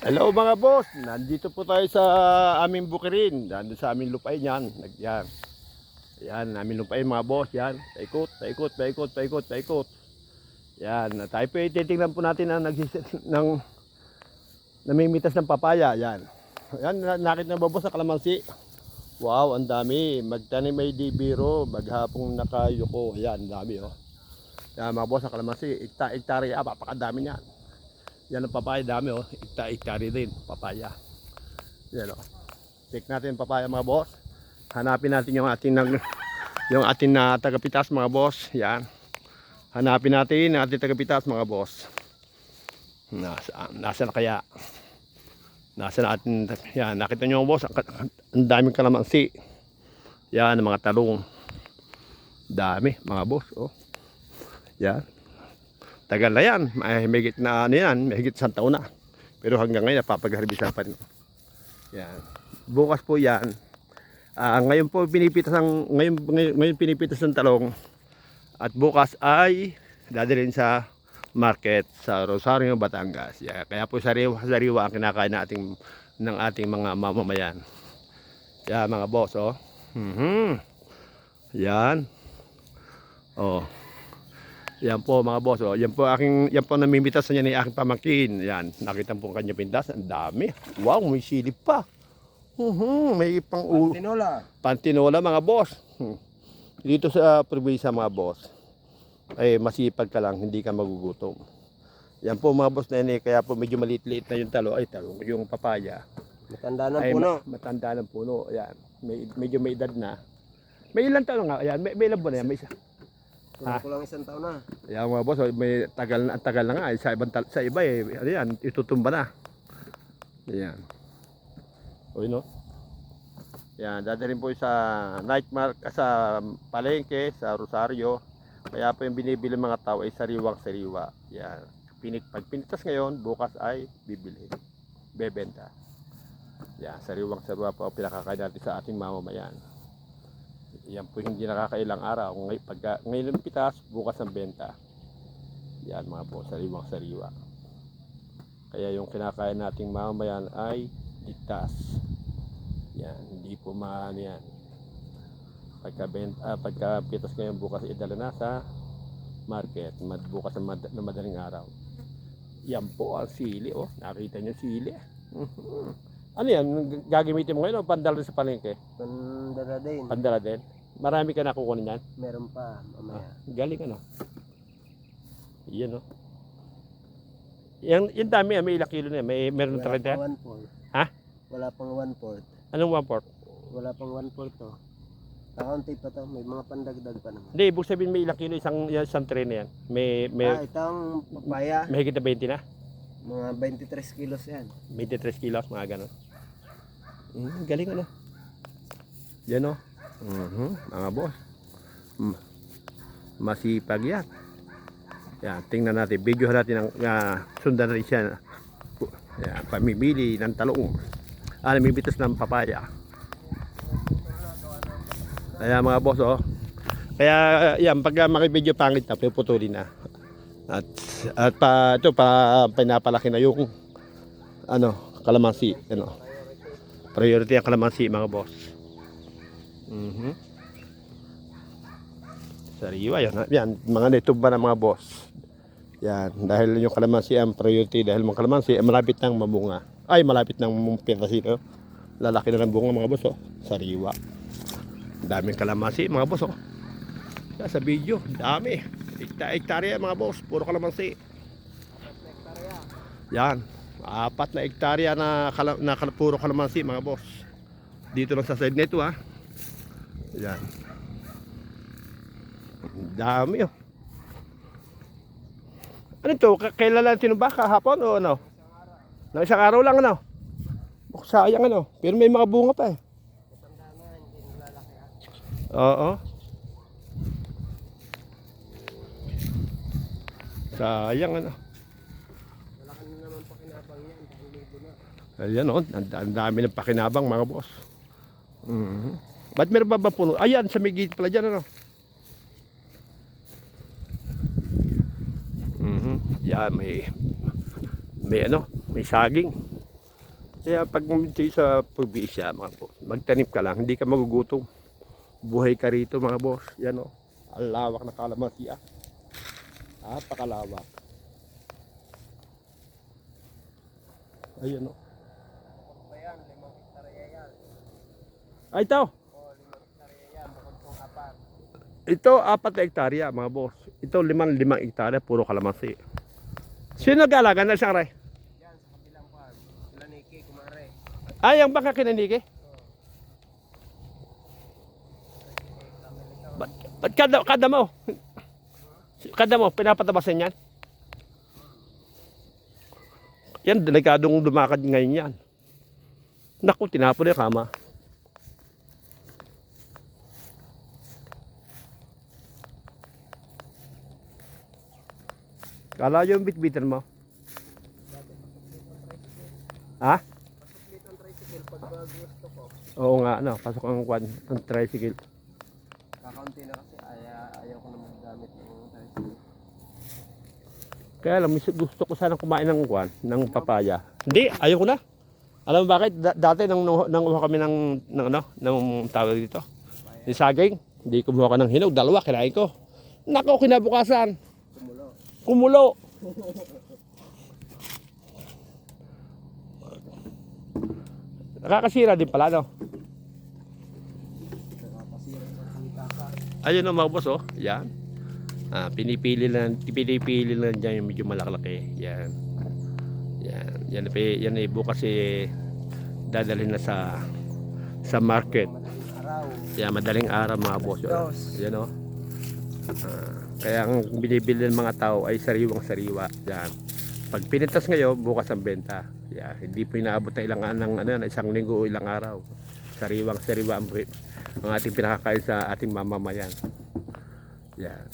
Hello mga boss, nandito po tayo sa aming bukirin. Nandito sa aming lupain yan. Nag- Yan. Aming lupain mga boss. Yan. Paikot, paikot, paikot, paikot, paikot. Yan. Tayo po titingnan po natin ang nagsis ng namimitas ng papaya. Yan. Yan, na- nakita na ba boss sa kalamansi? Wow, ang dami. Magtanim may di biro, maghapong nakayuko. Yan, dami oh. Yan mga boss sa kalamansi. Ikta, iktari, ah, papakadami niyan. Yan ang papaya dami oh. Ikta iktari din papaya. Yan oh. Check natin papaya mga boss. Hanapin natin yung ating nag yung ating na tagapitas mga boss. Yan. Hanapin natin ang ating tagapitas mga boss. Nasa, nasa na kaya? Nasa na ating yan, nakita mga boss, ang, ang daming kalamansi. Yan ang mga talong. Dami mga boss, oh. Yan. Tagal na yan. May higit na ano yan, may higit isang taon na. Pero hanggang ngayon, napapag-harvestan pa rin. Yan. Bukas po yan. Ah, ngayon po pinipitas ang ngayon, ngayon, ngayon pinipitas ng talong at bukas ay dadalhin sa market sa Rosario, Batangas. Yeah, kaya po sariwa, sariwa ang kinakain nating ng ating mga mamamayan. Yan mga boss, oh. Mhm. Yan. Oh. Yan po mga boss. Oh. Yan po aking yan po namimitas na yan ni aking pamangkin. Yan, nakita po kanya pindas. Ang dami. Wow, may silip pa. Mhm, may pang u- Tinola. pantinola mga boss. Hmm. Dito sa probinsya mga boss. Ay masipag ka lang, hindi ka magugutom. Yan po mga boss na yan eh, kaya po medyo maliit-liit na yung talo, ay talo, yung papaya. Matanda ng ay, puno. ma- matanda ng puno. Ayan. May, medyo may edad na. May ilang taon nga? Ayan, may, may ilang buwan na yan. May isa. Kulang lang isang taon na. Ayan mga boss, oh, may tagal na, tagal na nga. eh. Sa, ibang, sa iba eh, ano yan, itutumba na. Ayan. O yun o. Ayan, dadalhin po sa night mark, ah, sa palengke, sa Rosario. Kaya po yung binibili mga tao ay sariwang sariwa. Ayan. Pinit, pag pinitas ngayon, bukas ay bibili. Bebenta. Yan, sariwang sariwa po ang pinakakain natin sa ating mamamayan. Yan po hindi nakakailang araw. Ngay, pagka, ngayon ang pitas, bukas ang benta. Yan mga po, sariwang sariwa. Kaya yung kinakain nating mamamayan ay ligtas. Yan, hindi po maano yan. Pagka, benta, ah, pagka pitas ngayon, bukas idala na sa market. Mad, bukas na, mad, na madaling araw. Yan po ang sili. Oh, nakita niyo sili. Mhm. Ano yan? Gagamitin mo ngayon o pandala sa palengke? Pandala din. Pandala din? Marami ka nakukunin yan? Meron pa mamaya. Galing ano? Yan o. Yan, yung dami, ah, may ilang kilo na yan. May, meron Wala na pang one fourth. Ha? Wala pang one fourth. Anong one port? Wala pang one fourth to. Kakaunti pa to. May mga pandagdag pa naman. Hindi, ibig sabihin may ilang kilo isang, isang tray na yan. May, may, ah, itong papaya. may higit na 20 na. Mga 23 kilos yan. 23 kilos, mga ganun. Mm, galing ano. Yan o. Mhm, mga boss. Masipag yan. Yan, tingnan natin. Video natin ang uh, sundan natin siya. Yan, pamimili ng talong. Ah, namibitas ng papaya. Kaya mga boss, oh. Kaya yan, pag uh, makibideo pangit na, puputulin na. At, at pa, ito, pa, pinapalaki na yung ano, kalamansi. Ano. Priority ang kalamansi, mga boss. Mhm. Sariwa yan. ha? Yan, mga nituba ng mga boss. Yan, dahil yung kalamansi ang priority dahil mga kalamansi ay malapit nang mamunga. Ay, malapit nang pinasito. Lalaki na ng bunga mga boss, oh. Sariwa. Daming kalamansi mga boss, oh. Sa video, dami. Ikta hektarya mga boss, puro kalamansi. Yan, apat na hektarya na, kala, na kal- puro kalamansi mga boss. Dito lang sa side nito ha. Yan. Dami oh. Ano to? Kailan lang tinumba? Kahapon o ano? Na isang araw lang ano? Oh, sayang ano? Pero may mga bunga pa eh. Oo. Sayang ano? Wala naman pakinabang yan. Dahil libo na. Ayan o, ang, ang dami ng pakinabang mga boss. Mhm. Ba't meron ba ba puno? Ayan, sa may gate pala dyan ano. Mhm. Yan, may, may ano, may saging. Kaya pag dito sa probinsya, mga boss, magtanim ka lang, hindi ka magugutom. Buhay ka rito, mga boss. Yan o. Ang lawak na kalamansi ah. Napakalawak. O. Ayan, hektarya yan. Ay, ito. O, limang hektarya yan. Bukod kong apat. Ito, apat na hektarya, mga boss. Ito, limang limang hektarya, puro kalamansi. Sino nag-alaga na siya, Ray? Yan, sa kabilang pan. Sila Niki, kumare. Ay, ang baka kinaniki? Ba't, ba't kada, kada mo? Kada mo, pinapatabasan yan? Yan, delikadong lumakad ngayon yan. Naku, tinapon na yung kama. Kala yung bitbitan mo? Ha? Ko. Oo nga, ano, pasok ang kwan, ang tricycle. Kakaunti na kasi aya, ayaw ko na maggamit ng tricycle. Kaya lang, mis- gusto ko sana kumain ng kwan, ng papaya. Hindi, ayoko na. Alam mo bakit? Da- dati nang nang nanguha kami ng, ng ano, ng tawag dito. Ni saging, hindi kumuha ka ng hinog, dalawa kinain ko. Nako, kinabukasan, Kumulo. Nakakasira din pala, no? Ayun ang mga boss, oh. Yan. Ah, pinipili lang, pinipili lang dyan yung medyo malaklaki. Yan. Yan. Yan, yan, yan eh, bukas eh, dadalhin na sa sa market. Yan, madaling araw mga boss. Yan, Dos. yan oh. Ah, kaya ang binibili ng mga tao ay sariwang sariwa. Yan. Pag pinitas ngayon, bukas ang benta. Yan. Hindi po inaabot na ilang ng ano, isang linggo o ilang araw. Sariwang sariwa ang, ang ating pinakakain sa ating mamamayan. Yan.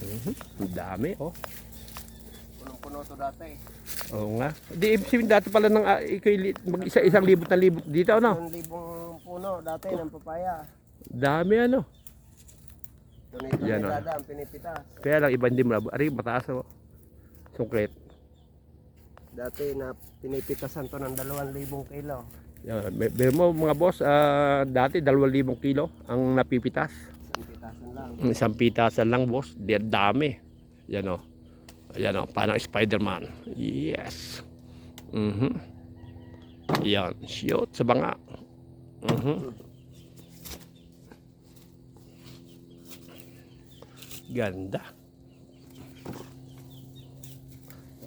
Mhm. Ang dami, oh. Punong-puno to dati. Oo nga. Di, ibig dati pala ng uh, mag isa isang libot na libot dito, ano? Yung libong puno dati ng papaya. Dami, ano? Donate Yan, oh. dada ang pinipitas. Kaya lang, iba hindi. Ari, mataas, oh. Sungkret. Dati na pinipitasan to ng 2,000 kilo. Yan. Biro mo, mga boss, ah, dati 2,000 kilo ang napipitas. Isang pitasan lang. Isang pitasan lang, boss. Di dami. Yan, oh. Yan, oh. Parang Spider-Man. Yes. Mhm. Yan. Shoot sa banga. Mhm. Ganda.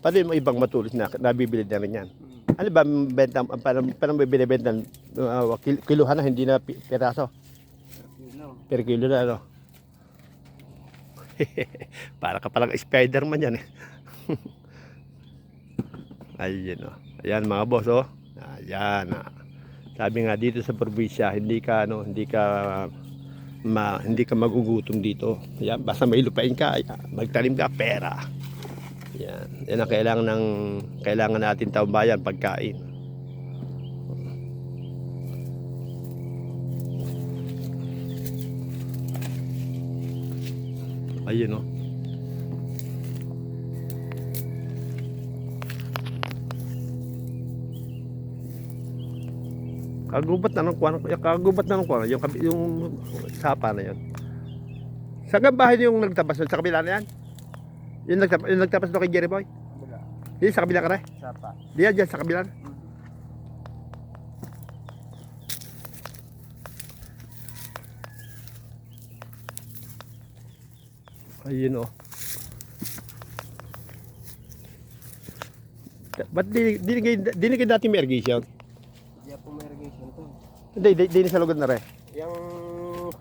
Paano yung ibang matulis na nabibili na rin yan? Ano ba benta, ang parang, parang binibenta uh, kil- kiluhan na, hindi na pi- piraso? Per kilo na ano? Para ka palang Spider-Man yan eh. Ayun oh. Ayan mga boss oh. Ayan ah. Sabi nga dito sa probinsya, hindi ka ano, hindi ka ma, hindi ka magugutom dito. Ayan, basta may lupain ka, magtanim ka pera. Yan. Yan ang kailangan ng kailangan natin taong bayan pagkain. Ayun oh. Kagubat na ng kuwan, kagubat na ng kuwan, yung, yung sapa na yun. Sa bahay yung nagtabas nun? Sa kabila na yan? Yung, nagtabas, yung nagtabas doon kay Jerry Boy? Yung sa kabila ka rin? Sapa. Diyan, dyan, sa kabila. Ayun oh. Ba't di, di, di, di, di dati may irrigation? Hindi ako may irrigation to. Hindi, di, di, sa lugod na rin. Yung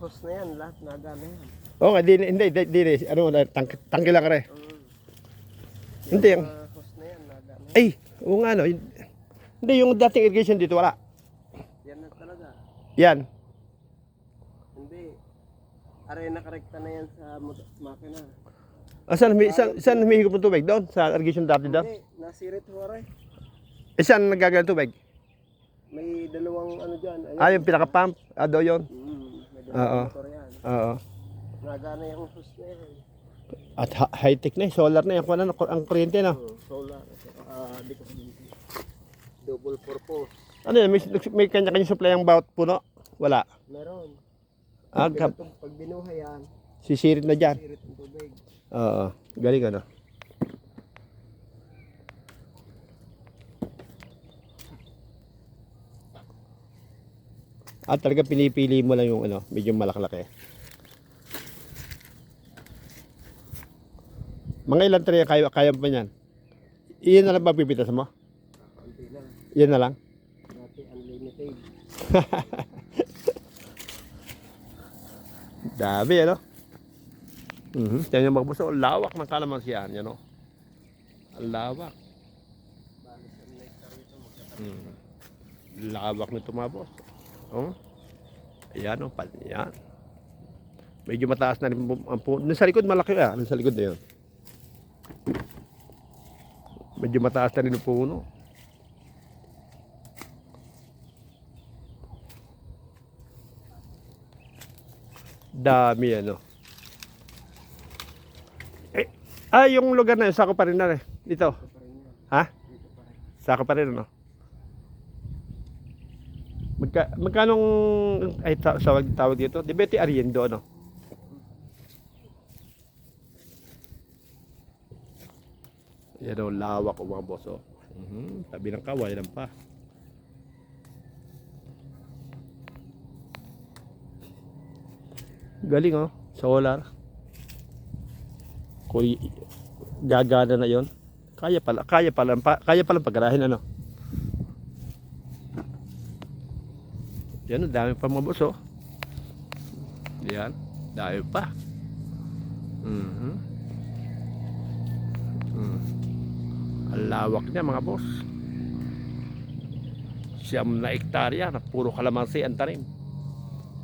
hose na yan, lahat na gana yan. Oo nga, di, hindi, di, di, di, ano, tangk, tangki lang rin. Mm. Hindi, yung, hose na yan, nagana. ay, oo nga, no. Hindi, yung dating irrigation dito, wala. Yan na talaga. Yan. Hindi. Aray nakarekta na yan sa makina. Ah, saan, humi- saan, saan humihigop ng tubig? Doon? Sa irrigation dati doon? Hindi, nasirit ho aray. Eh, saan nagagaling tubig? May dalawang ano dyan. Ayun. Ah, yung pinaka-pump? Ah, doon yun? Mm, may Oo. dalawang motor yan. Oo. Nagana yung hose na yan. At ha- high-tech na eh, solar na yan. Kung ano, ang kuryente na. Oh, solar. Ah, di ko. Double purpose. Ano yan? May, may kanya-kanya supply ang bawat puno? Wala. Meron. Ah, kap- binutog- pag binuhay yan, sisirit na dyan. sirit ng tubig. Oo. Galing ano. At talaga pinipili mo lang yung ano, medyo malaklaki. Mga ilan tray kaya, kaya pa niyan? Iyan na lang ba pipitas mo? Iyan na lang? Dati unlimited. Dami ano? Tingnan niyo mga boss, oh, lawak ng kalamansiyan, yan. Ang lawak. Mm. Lawak nito mga boss. Oh. Ayan oh, yan. Medyo mataas na rin ang puno. Nung sa likod malaki ah, nung sa likod na yun. Medyo mataas na rin ang puno. Dami ano. Eh, ah, yung lugar na yun, sako pa rin na rin. Ha? Dito rin. Saka pa rin, ano? Magka, magkanong, ay, ta, tawag, tawag dito? Ito ariendo, ano? Yan o, lawak o mga boss, oh. Mhm, tabi ng kaway lang pa. Galing, oh. Solar. Kung gagana na yon kaya pala, kaya pala, pa, kaya pala pagkarahin ano. Yan, ang dami pa mga boss, oh. Yan, dami pa. Mhm. Mm. Ang lawak niya mga boss. Siyam na ektarya na puro kalamansi ang tanim.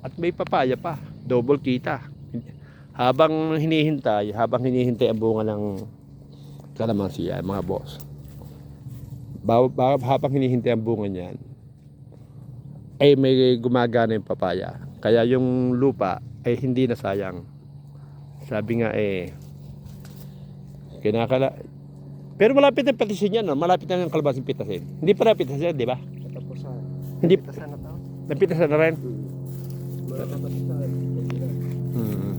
At may papaya pa, double kita. Habang hinihintay, habang hinihintay ang bunga ng kalamansi yan, mga boss. Ba, ba, habang hinihintay ang bunga niyan, ay may gumagana yung papaya. Kaya yung lupa ay hindi na sayang. Sabi nga eh, kinakala... Pero malapit na petisin yan, no? malapit na yung kalabasing pitasin. Hindi pa napitasin, di ba? Hindi, Katapusan na to. napitasan na rin. Na. Hmm.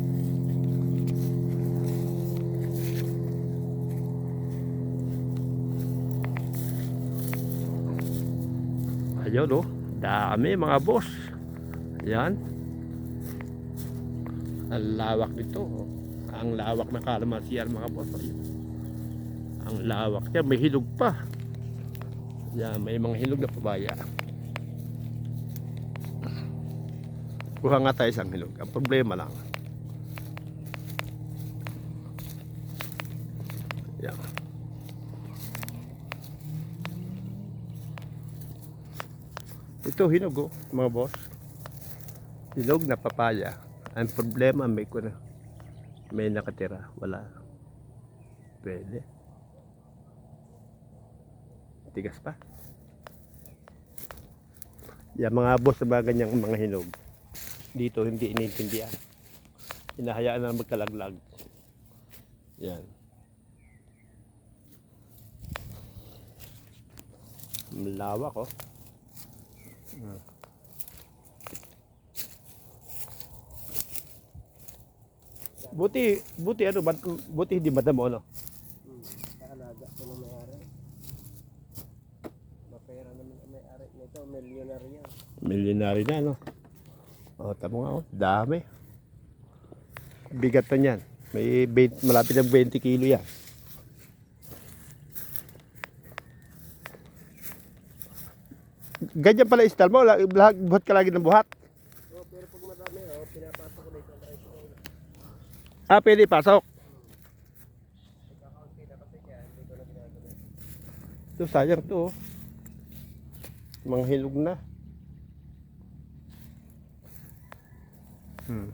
Ayun oh, dami mga boss. Yan. Ang lawak nito. oh. Ang lawak ng kalamansi yan mga boss. Ang lawak niya, may hilog pa. Yan, may mga hilog na pabaya. Kuha nga tayo isang hilog. Ang problema lang, Yan. Ito hinog mga boss. Hinog na papaya. Ang problema may ko na may nakatira, wala. Pwede. Tigas pa. Yan mga boss na mga ganyang mga hinog. Dito hindi inintindihan. Hinahayaan na magkalaglag. Yan. Malawak oh. Ah. Buti, buti ano, bat- buti hindi madamo ano. Hmm. Kaalaga ko ng may-ari. Mapera naman ang may-ari nito. Millionaire yan. Millionary na no. Oh, tamo nga oh, dami. Bigat na niyan. May 20, malapit ng 20 kilo yan. Ganyan pala style mo, lag- buhat ka lagi ng buhat. Oh, pero pag madami, oh, pinapasok ko dito. Ah, pwede pasok. Ito, sayang to. oh. Mga hilog na. Hmm.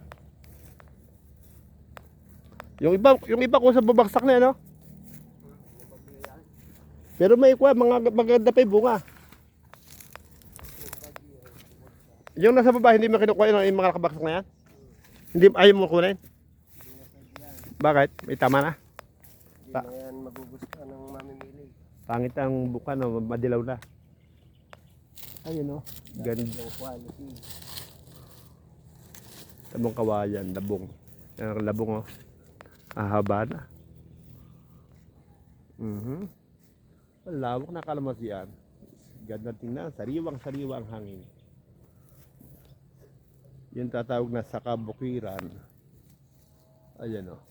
Yung iba, yung iba ko sa babaksak na, no? Pero may kuha, mga maganda pa yung bunga. Yung nasa baba, hindi mo kinukuha yung, yung mga nakabaksak na yan? Hindi, ayaw mo kunin? Bakit? May tama na? Hindi na yan magugustuhan ng mamimili. Pangit ang buka, no? Madilaw na. Ayun, no? Quality. Labong kawayan, labong. Yan ang labong, oh. Ahaba na. Mhm. Ang lawak na kalamansi yan. Ganda tingnan. Sariwang-sariwa ang hangin. Yung tatawag na sa kabukiran. Ayan, oh.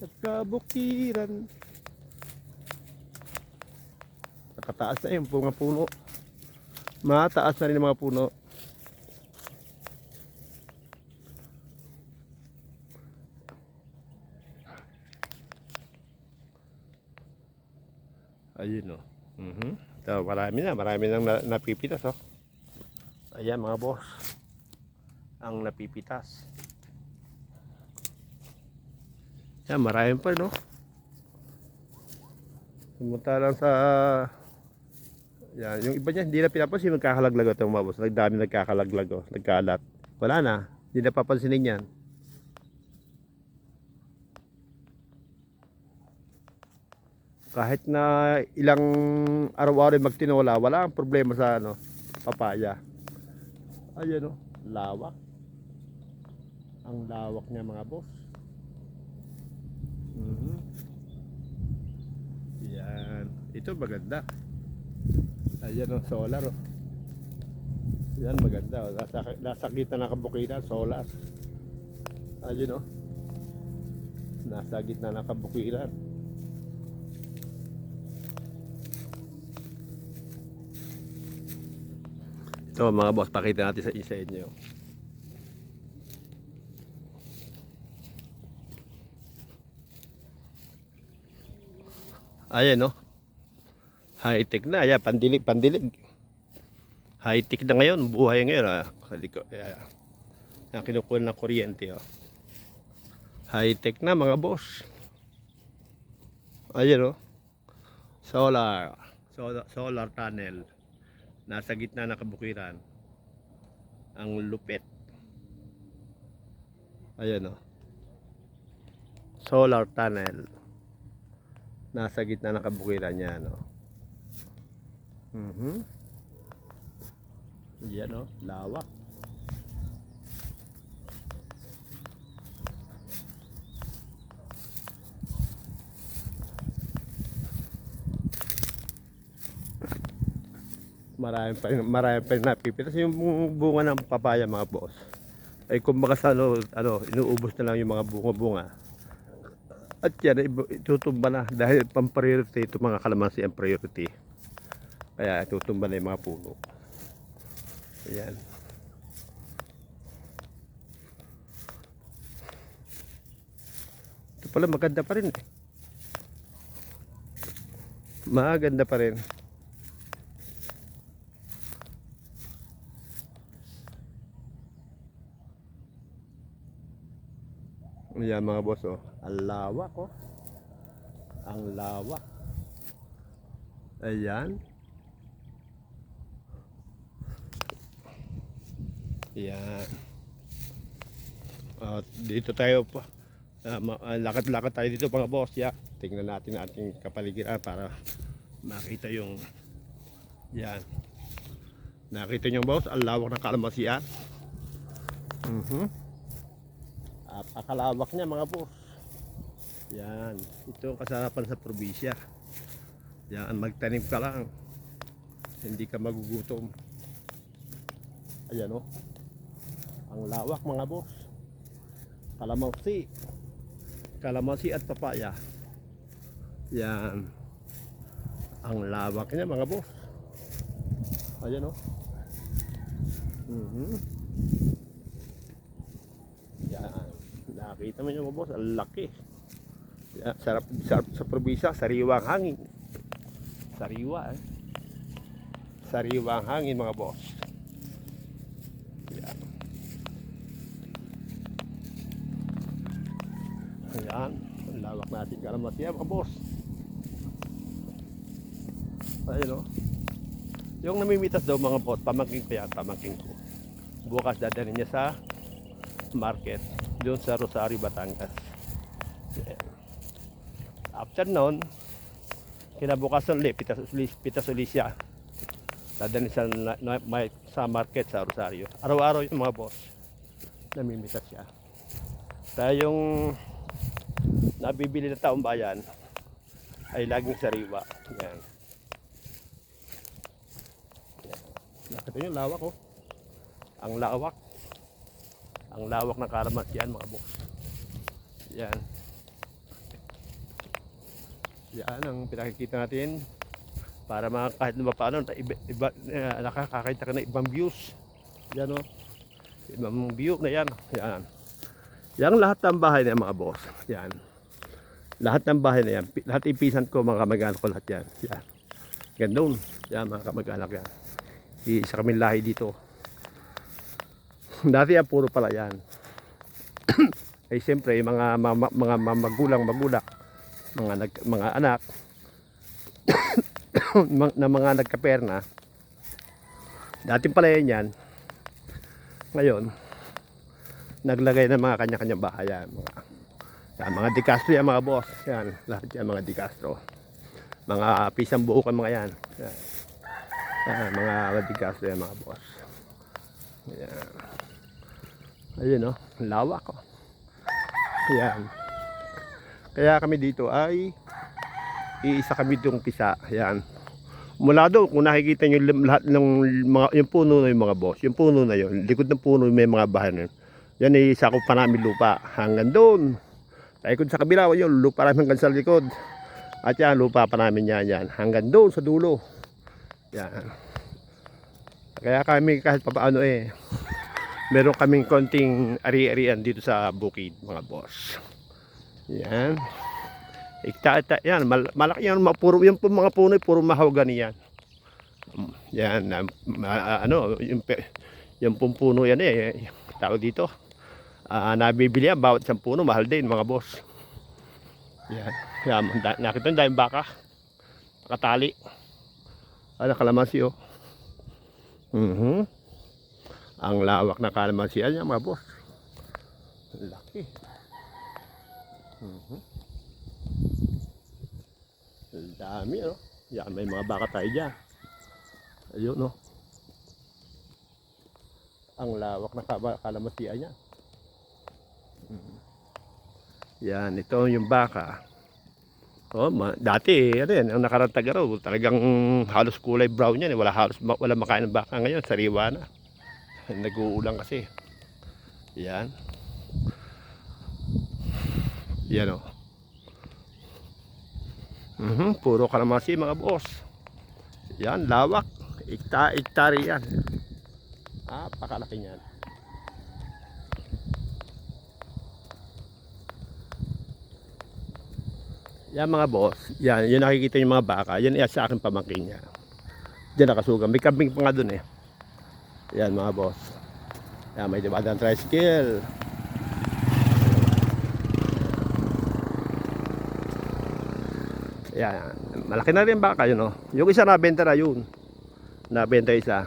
Sa kabukiran. Nakataas na yung mga puno. Mataas na rin ang mga puno. Ayun o. Mhm. So, marami na, marami nang na, napipitas oh. Ayan mga boss. Ang napipitas. Yan, marami pa no. Sumunta lang sa yan, yung iba niya, hindi na pinapansin nagkakalaglag ito mga. Nagdami nagkakalaglag oh, nagkalat. Wala na, hindi na papansinin yan. kahit na ilang araw-araw magtinola, wala ang problema sa ano, papaya. Ayan o, lawak. Ang lawak niya mga boss. Mhm. Yan. Ito maganda. Ayan o, solar o. Yan maganda. o. Nasa, nasa gitna ng kabukiran, solar. Ayun o. Nasa gitna ng kabukiran. Ito mga boss, pakita natin sa isa inyo. Ayan no. High tech na, ayan, pandilig, pandilig. High tech na ngayon, buhay ngayon ah. Kaliko, ayan. Yan, kinukuha ng kuryente oh. High tech na mga boss. Ayan oh. Solar. Solar, solar panel nasa gitna ng kabukiran ang lupit ayan o solar tunnel nasa gitna ng kabukiran yan o mhm yan o lawak marami pa marami pa napipitas yung bunga ng papaya mga boss ay kumbaga sa ano, ano inuubos na lang yung mga bunga-bunga at yan itutumba na dahil pang priority ito mga kalamansi ang priority. Kaya itutumba na yung mga puno. Ayan. Ito pala maganda pa rin eh. Maganda pa rin. Ayan mga boss oh. Ang lawak oh. Ang lawak. Ayan. Ayan. At dito tayo pa. Ah, ah, lakad-lakad tayo dito mga boss. Yeah. Tingnan natin ating kapaligiran para makita yung yan. Nakita niyo boss, ang lawak ng kalamasian. Mhm. Napakalawak niya mga boss. Yan. Ito ang kasarapan sa probinsya. Yan, magtanim ka lang. Hindi ka magugutom. Ayan o. Ang lawak mga boss. Kalamansi. Kalamansi at papaya. Yan. Ang lawak niya mga boss. Ayan o. Mhm. Yan. Nakita mo yung mga boss, ang laki. Sarap, sarap sa probinsya, sariwa ang hangin. Sariwa eh. Sariwa ang hangin mga boss. Yan. Ayan, ang lawak natin kalamasya mga boss. Ayun o. Yung namimitas daw mga boss, pamangking ko yan, pamangking ko. Bukas dadalhin niya sa market doon sa Rosario, Batangas. Yeah. After noon, Kinabukasan ulit, pitas, pitas ulit siya. Dadalhin siya na, na, may- sa market sa Rosario. Araw-araw yung mga boss. Namimitas siya. Kaya yung nabibili ng taong bayan ay laging sariwa. Yan. Nakita niyo, lawak oh. Ang lawak. Ang lawak ng kalamas yan mga boss. Yan. Yan ang pinakikita natin para mga kahit na paano iba, iba, eh, nakakakita ka ng ibang views. Yan o. Ibang view na yan. Yan. Yan lahat ng bahay na mga boss. Yan. Lahat ng bahay na yan. Lahat ipisan ko mga kamag-anak ko lahat yan. Yan. Gandun. Yan mga kamag-anak yan. Isa kami lahi dito. Dati yan puro pala yan. eh siyempre mga mga, mga, magulang magulang mga nag, mga anak na mga nagkaperna. Dating pala yan yan. Ngayon naglagay ng mga kanya-kanyang bahay yan mga, yan, mga Di Castro yan mga boss. Yan lahat yan mga Di Castro. Mga pisang buo mga yan. Yan, yan mga Di Castro yan mga boss. Yan. Ayun oh lawak oh. Yan kaya kami dito ay iisa kami ditong pisa. Yan. Mula doon, kung nakikita nyo lahat ng mga, yung puno na yung mga boss, yung puno na yun, likod ng puno may mga bahay na. Yan ay sakop pa namin lupa. Hanggang doon. Taikod sa kabila, yun, lupa namin hanggang sa likod. At yan, lupa pa namin yan, yan. Hanggang doon sa dulo. Yan. Kaya kami kahit papaano eh, meron kaming konting ari-arian dito sa bukid, mga boss. Yan. Ikta, ikta, yan, mal, malaki yan, puro, yung po mga puno, puro mahogany yan. Mm, Yan, ano, yung, yung pong puno yan eh, tawag dito. Ah, nabibili yan, bawat isang puno, mahal din mga boss. Yan, yan nakita nyo dahil baka, nakatali. Ano, kalamansi oh. Mhm. Ang lawak na kalamansi yan mga boss. Laki. Mhm. Ang dami, ano? Yan, may mga baka tayo dyan. Ayun, no? Ang lawak na kalamatian yan. Mhm. Yan, ito yung baka. Oh, ma- dati, ano yan, ang nakarantag araw, talagang halos kulay brown yan. eh. Wala halos, ma- wala makain ng baka ngayon, sariwa na. Nag-uulang kasi. Yan. Yan o. Mhm, puro kalamansi mga boss. Yan, lawak. Ikta, iktari yan. Ah, pakalaki. Yan mga boss. Yan, yun nakikita yung mga baka. Yan yan sa akin pamangkin niya. Diyan nakasugan. May kambing pa nga dun eh. Yan mga boss. Yan, may dimadang tricycle. Yan. Malaki na rin baka yun, oh. Yung isa nabenta na yun. Nabenta isa.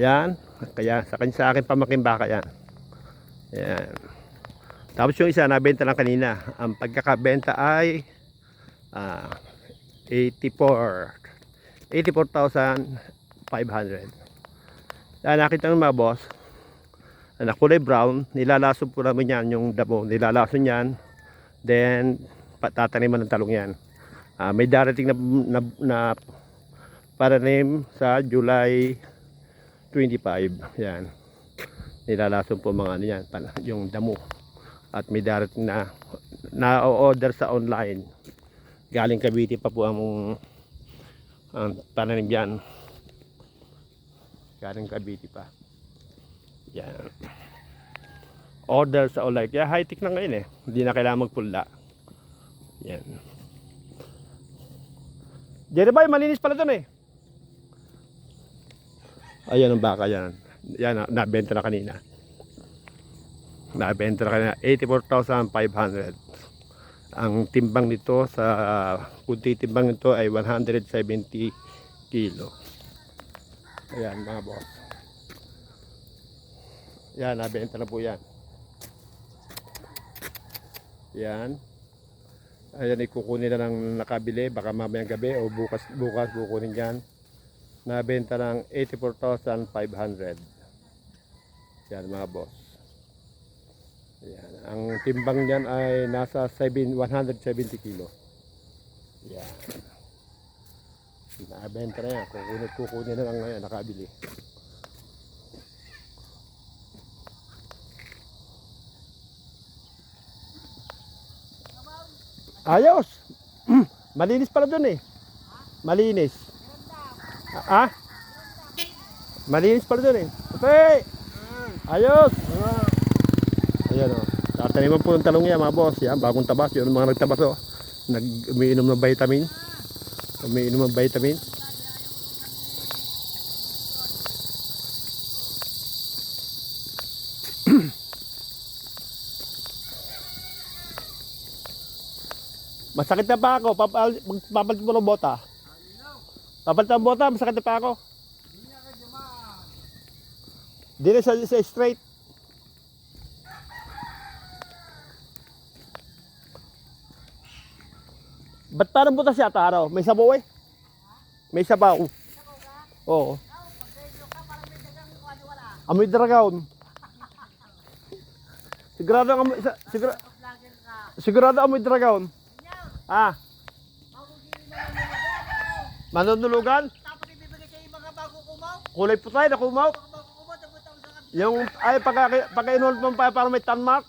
Yan. Kaya sa akin, sa akin pamakin baka yan. Yan. Tapos yung isa nabenta lang kanina. Ang pagkakabenta ay ah, 84 84,500. Yan, nakita ng mga boss. Na kulay brown, nilalason po namin yan yung damo. Nilalason yan. Then, patataniman ng talong yan. Ah, may darating na, na, na paranim sa July 25. Yan. Nilalason po mga ano yan, yung damo. At may darating na na-order sa online. Galing Cavite pa po ang ang pananim yan. Galing Cavite pa. Yan. Order sa online. Kaya high-tech na ngayon eh. Hindi na kailangan magpula. Yan. Boy, malinis pala doon eh. Ayan ang baka yan. Yan, na- nabenta na kanina. Nabenta na kanina. 84,500. Ang timbang nito sa kung titimbang nito ay 170 kilo. Ayan mga boss. Yan, nabenta na po yan. Yan. Ayan, ikukunin na ng nakabili. Baka mamayang gabi o bukas, bukas kukunin yan. Nabenta ng 84,500. Yan mga boss. Yan. Ang timbang niyan ay nasa 7, 170 kilo. Yan. Nabenta na yan. Kukunin, kukunin na lang ngayon. Nakabili. Ayos. Malinis pala dun eh. Malinis. Ah? ah? Malinis pala dun eh. Okay. Ayos. Ayan o. Tataniman po ng talong yan mga boss. Yan, bagong tabas. Yun ang mga nagtabas o. Nag umiinom ng vitamin. Umiinom ng vitamin. Masakit na pa ako. Papal, papalit mo ng bota. Papalit ng bota, masakit na pa ako. Di na sa, sa straight. Ba't parang butas yata araw? May sabaw eh. May sabaw. Oo. Amoy dragaon. Sigurado ang amoy, sigura, sigurado amoy dragaon. Ah. Manunulugan? Tapos ibibigay kayo mga bago kumaw. Kulay putay na kumaw. Yung ay pagka pagka inhold mo pa para may tan mark.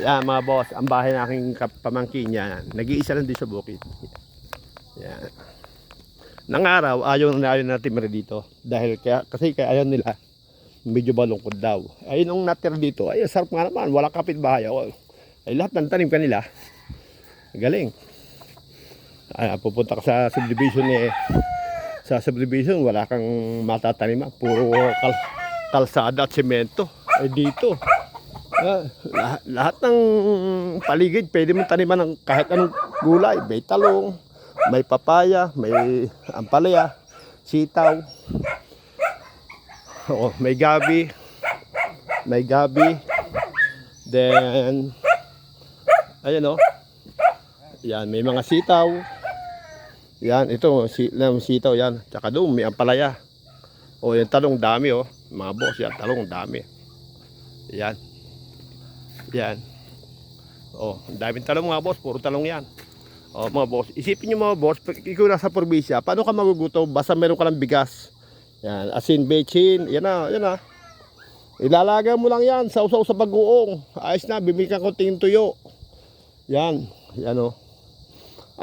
Yan mga boss, ang bahay ng aking pamangkin yan. Nag-iisa lang din sa bukid. Yan. Nang araw, ayaw na ayaw natin dito. Dahil kaya, kasi kaya ayaw nila, medyo malungkod daw. Ayun ang natira dito, ay sarap nga naman, wala kapit bahay. Oh. Ay lahat ng tanim kanila. Galing. Ay, pupunta ka sa subdivision eh, sa subdivision wala kang matataniman puro kal kalsada at semento ay dito ah, lahat, lahat ng paligid pwede mong taniman ng kahit anong gulay may talong may papaya may ampalaya sitaw Oo, may gabi may gabi then ayan o yan may mga sitaw yan, ito, si, sitaw yan. Tsaka doon, may ampalaya. O, yung talong dami, oh. Mga boss, yan, talong dami. Yan. Yan. O, daming talong mga boss, puro talong yan. O, mga boss, isipin nyo mga boss, ikaw nasa probinsya, paano ka magugutom? Basta meron ka ng bigas. Yan, asin, bechin, yan na, yan na. Ilalaga mo lang yan, sausaw sa bagoong. Ayos na, bibili ka konting tuyo. Yan, yan o.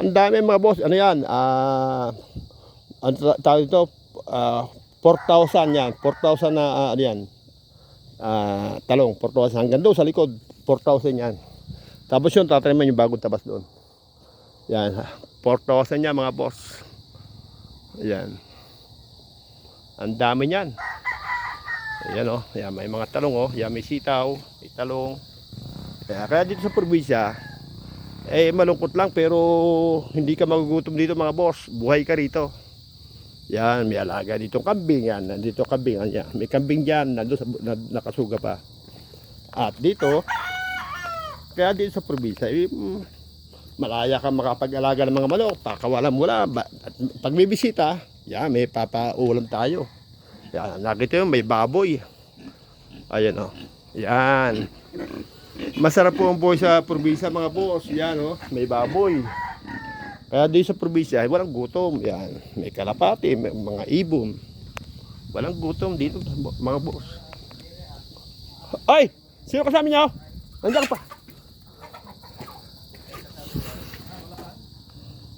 Ang dami mga boss. Ano yan? Ah, ang ta- tawag ito, ah, 4,000 yan. 4,000 na, ah, ano yan? Ah, talong, 4,000. Hanggang doon sa likod, 4,000 yan. Tapos yun, tataniman yung bagong tabas doon. Yan, ha. 4,000 yan mga boss. Yan. Ang dami niyan. Ayan o, yan, may mga talong o. Yan, may sitaw, may talong. Kaya, kaya dito sa probinsya, eh malungkot lang pero hindi ka magugutom dito mga boss. Buhay ka rito. Yan, may alaga dito kambing yan. Nandito kambing yan. May kambing diyan nandoon sa na, nakasuga pa. At dito kaya dito sa probinsya eh, mm, malaya ka makapag-alaga ng mga manok. Pakawalan mo lang. Pag may bisita, yan, may papaulam tayo. Yan, nakita yun, may baboy. Ayan o. Yan. Masarap po ang buhay sa probinsya mga boss. Yan oh, may baboy. Kaya di sa probinsya, walang gutom. Yan, may kalapati, may mga ibon. Walang gutom dito mga boss. Ay! Sino kasama niyo? Nandiyan pa.